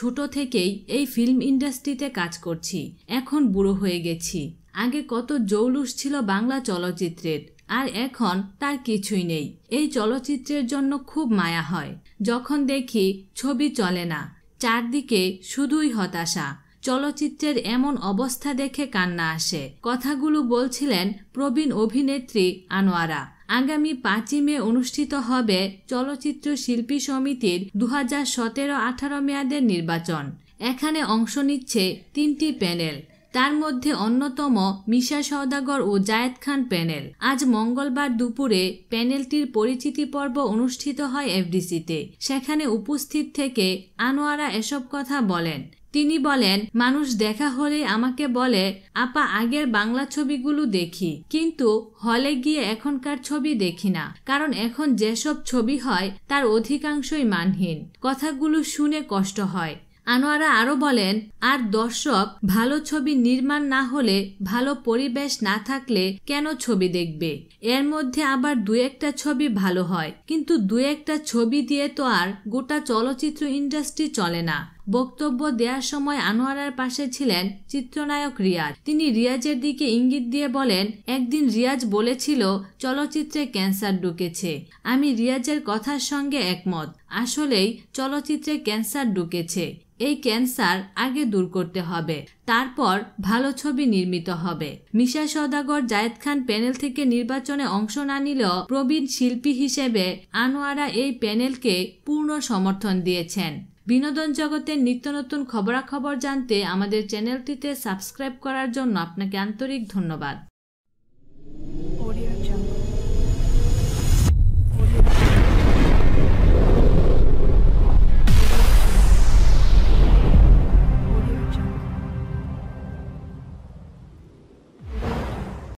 ছোট থেকেই এই ফিল্ম ইন্ডাস্ট্রিতে কাজ করছি। এখন বুড়ো হয়ে গেছি। আগে কত জৌলুস ছিল বাংলা চলচ্চিত্রের, আর এখন তার কিছুই নেই। এই চলচ্চিত্রের জন্য খুব মায়া হয়। যখন দেখি ছবি চলে না, চারদিকে শুধুই হতাশা। চলচ্চিত্রের এমন অবস্থা দেখে কান্না আসে। কথাগুলো বলছিলেন প্রবীণ অভিনেত্রী আনোয়ারা। আগামী পাঁচই মে অনুষ্ঠিত হবে চলচ্চিত্র শিল্পী সমিতির দু হাজার সতেরো আঠারো মেয়াদের নির্বাচন। এখানে অংশ নিচ্ছে তিনটি প্যানেল। তার মধ্যে অন্যতম মিশা সওদাগর ও জায়েদ খান প্যানেল। আজ মঙ্গলবার দুপুরে প্যানেলটির পরিচিতি পর্ব অনুষ্ঠিত হয় এফডিসিতে। সেখানে উপস্থিত থেকে আনোয়ারা এসব কথা বলেন। তিনি বলেন, মানুষ দেখা হলে আমাকে বলে, আপা, আগের বাংলা ছবিগুলো দেখি। কিন্তু হলে গিয়ে এখনকার ছবি দেখি না। কারণ এখন যেসব ছবি হয়, তার অধিকাংশই মানহীন। কথাগুলো শুনে কষ্ট হয়। আনোয়ারা আরও বলেন, আর দর্শক, ভালো ছবি নির্মাণ না হলে, ভালো পরিবেশ না থাকলে কেন ছবি দেখবে? এর মধ্যে আবার দু একটা ছবি ভালো হয়। কিন্তু দু একটা ছবি দিয়ে তো আর গোটা চলচ্চিত্র ইন্ডাস্ট্রি চলে না। বক্তব্য দেওয়ার সময় আনোয়ারার পাশে ছিলেন চিত্রনায়ক রিয়াজ। তিনি রিয়াজের দিকে ইঙ্গিত দিয়ে বলেন, একদিন রিয়াজ বলেছিল, চলচ্চিত্রে ক্যান্সার ঢুকেছে। আমি রিয়াজের কথার সঙ্গে একমত। আসলেই চলচ্চিত্রে ক্যান্সার ঢুকেছে। এই ক্যান্সার আগে দূর করতে হবে। তারপর ভালো ছবি নির্মিত হবে। মিশা সদাগর জায়েদ খান প্যানেল থেকে নির্বাচনে অংশ না নিলেও প্রবীণ শিল্পী হিসেবে আনোয়ারা এই প্যানেলকে পূর্ণ সমর্থন দিয়েছেন। বিনোদন জগতের নিত্য নতুন খবরাখবর জানতে আমাদের চ্যানেলটিতে সাবস্ক্রাইব করার জন্য আপনাকে আন্তরিক ধন্যবাদ।